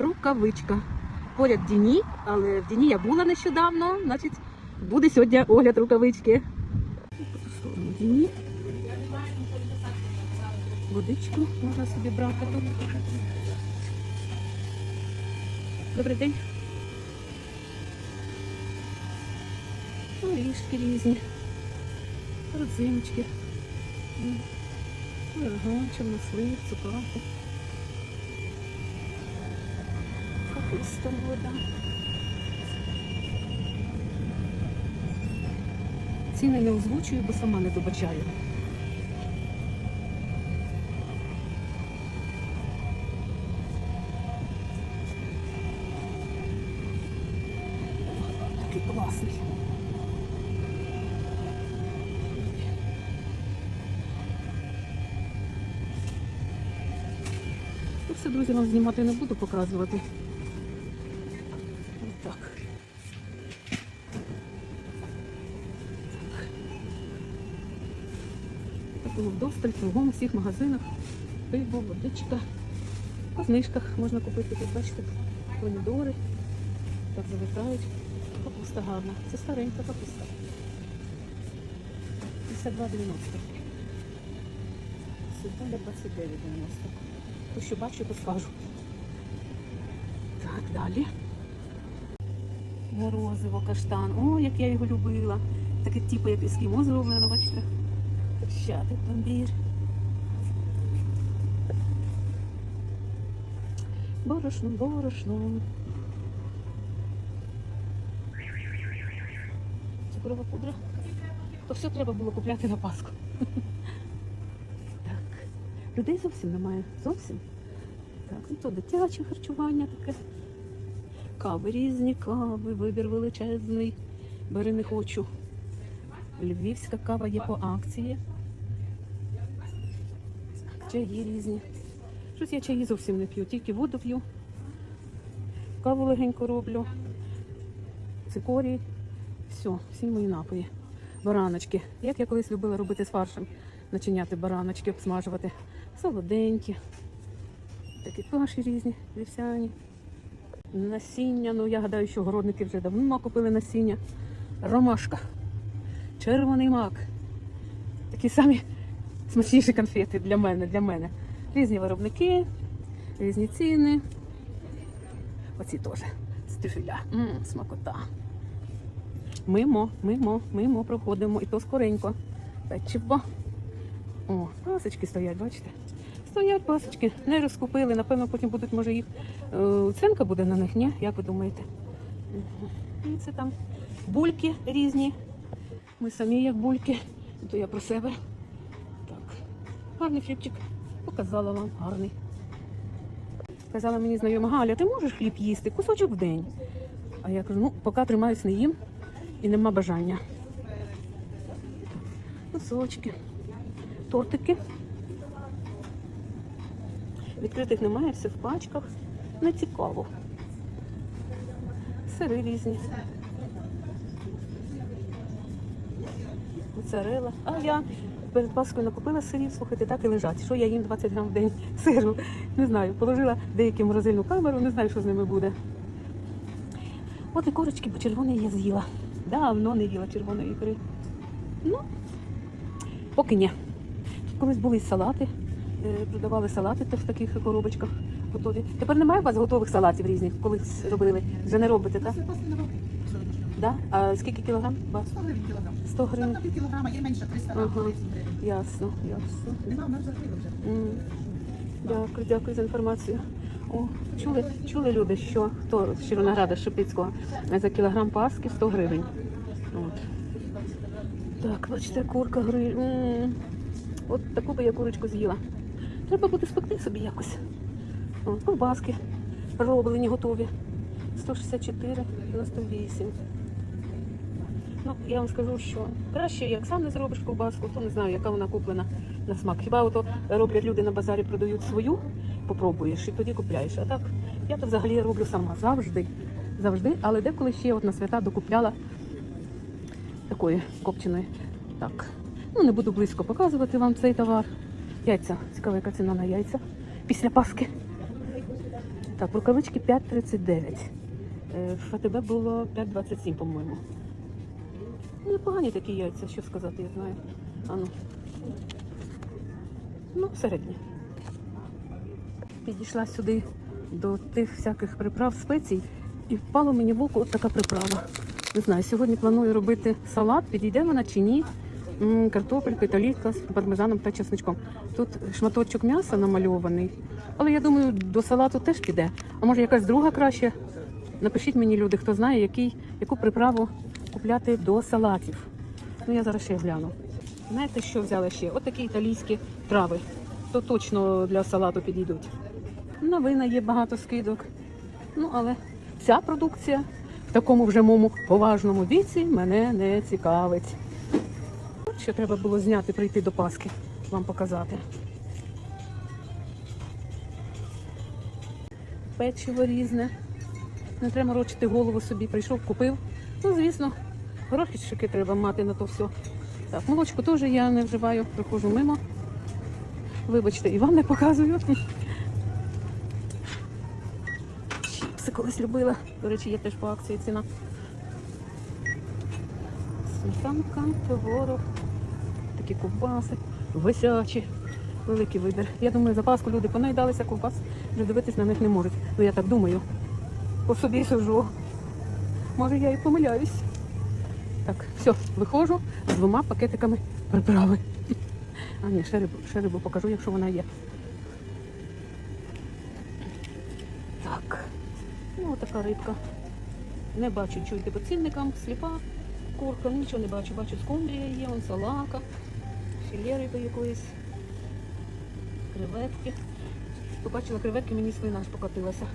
рукавичка. Поряд Діні, але в Діні я була нещодавно, значить буде сьогодні огляд рукавички. Діні. Водичку можна собі брати тут. Добрий день. Ну, ліжки різні. Родзиночки. Чорнослив, цукати. Капуста вода. Ціни не озвучую, бо сама не добачаю. Такий класний. Все, друзі, вам знімати не буду, показувати. Отак. Так було вдосталь, кругом у всіх магазинах. Пиво, водичка. По знижках можна купити, тут бачите, помідори. Так завертають. Капуста гарна. Це старенька капуста. 52,90. Секунда 29,90. То, що бачу, то скажу. Так, далі. Морозиво, каштан. О, як я його любила. Таке типу, як ескімо зроблено, бачите? Щати, пломбір. Борошно, борошно. Цукрова пудра. То все треба було купляти на Пасху. Так. Людей зовсім немає. Зовсім. Так, ну то дитяче харчування таке. Кави різні, кави, вибір величезний. Бери не хочу. Львівська кава є по акції. Чаї різні. Щось я чаї зовсім не п'ю, тільки воду п'ю. Каву легенько роблю. Цикорій. Все, всі мої напої. Бараночки. Як я колись любила робити з фаршем. Начиняти бараночки, обсмажувати. Солоденькі. Такі каші різні, вівсяні. Насіння. Ну, я гадаю, що городники вже давно купили насіння. Ромашка. Червоний мак. Такі самі смачніші конфети для мене, для мене. Різні виробники, різні ціни. Оці теж. Стифіля. М, смакота. Мимо, мимо, мимо проходимо. І то скоренько. Печиво. О, пасочки стоять, бачите? Стоять пасочки, не розкупили. Напевно, потім будуть, може, їх е, ценка буде на них, ні? Як ви думаєте? І це там бульки різні. Ми самі як бульки. То я про себе. Так. Гарний хлібчик. Показала вам гарний. Казала мені знайома Галя, ти можеш хліб їсти? Кусочок в день. А я кажу, ну, поки тримаюсь, не їм і нема бажання. Кусочки, тортики. Відкритих немає, все в пачках. Не цікаво. Сири різні. Моцарела. А я перед Паскою накупила сирів, слухайте, так і лежать. Що я їм 20 грам в день сиру? Не знаю. Положила деякі морозильну камеру, не знаю, що з ними буде. От і корочки, бо червоної я з'їла. Давно не їла червоної ікри. Ну, поки ні. Тут колись були салати, продавали салати в таких коробочках готові. Тепер немає у вас готових салатів різних, колись робили. Вже не робите, так? Да? А скільки кілограм? у 100 гривень кілограм. 100 гривень. Там кілограма, є менше 300 гривень. Ага. Ясно, ясно. Нема, в нас закрили вже. М. Дякую, дякую за інформацію. О, чули, чули люди, що хто з Червонограда Шепицького за кілограм паски 100 гривень. От. Так, бачите, курка гри. М. От таку би я курочку з'їла. Треба буде спекти собі якось. О, ковбаски роблені, готові. 164, 98. Ну, я вам скажу, що краще, як сам не зробиш ковбаску, то не знаю, яка вона куплена на смак. Хіба ото роблять люди на базарі, продають свою, попробуєш і тоді купляєш. А так, я то взагалі роблю сама завжди. Завжди, але деколи ще от на свята докупляла такої копченої. Так. Ну, не буду близько показувати вам цей товар. Яйця. Цікава, яка ціна на яйця після Паски. Так, рукавички 5,39. Е, В ФТБ було 5,27, по-моєму. Непогані такі яйця, що сказати, я знаю. Ану. Ну, середні. Підійшла сюди до тих всяких приправ спецій і впало мені в око от така приправа. Не знаю, сьогодні планую робити салат, підійде вона чи ні. Картопелька, італійка з пармезаном та чесничком. Тут шматочок м'яса намальований, але я думаю, до салату теж піде. А може якась друга краще? Напишіть мені, люди, хто знає, який, яку приправу купляти до салатів. Ну я зараз ще гляну. Знаєте, що взяла ще? От такі італійські трави. То точно для салату підійдуть. На вина є багато скидок. Ну, але ця продукція в такому вже моєму поважному віці мене не цікавить. Що треба було зняти, прийти до Паски, вам показати. Печиво різне. Не треба морочити голову собі. Прийшов, купив. Ну, звісно, горохівчики треба мати на то все. Так, молочку теж я не вживаю, проходжу мимо. Вибачте, і вам не показую. Чіпси колись любила. До речі, є теж по акції ціна. Сметанка, творог, такі ковбаси, висячі. Великий вибір. Я думаю, за Пасху люди понаїдалися ковбас, вже дивитись на них не можуть. Ну я так думаю. По собі сужу. Може я і помиляюсь. Так, все, виходжу з двома пакетиками приправи. А ні, ще рибу, ще рибу покажу, якщо вона є. Так. Ну, така рибка. Не бачу, чуйте по цінникам, сліпа курка, ну, нічого не бачу. Бачу, скумбрія є, вон салака, філе риби якоїсь, креветки. Побачила креветки, мені слина аж покотилася.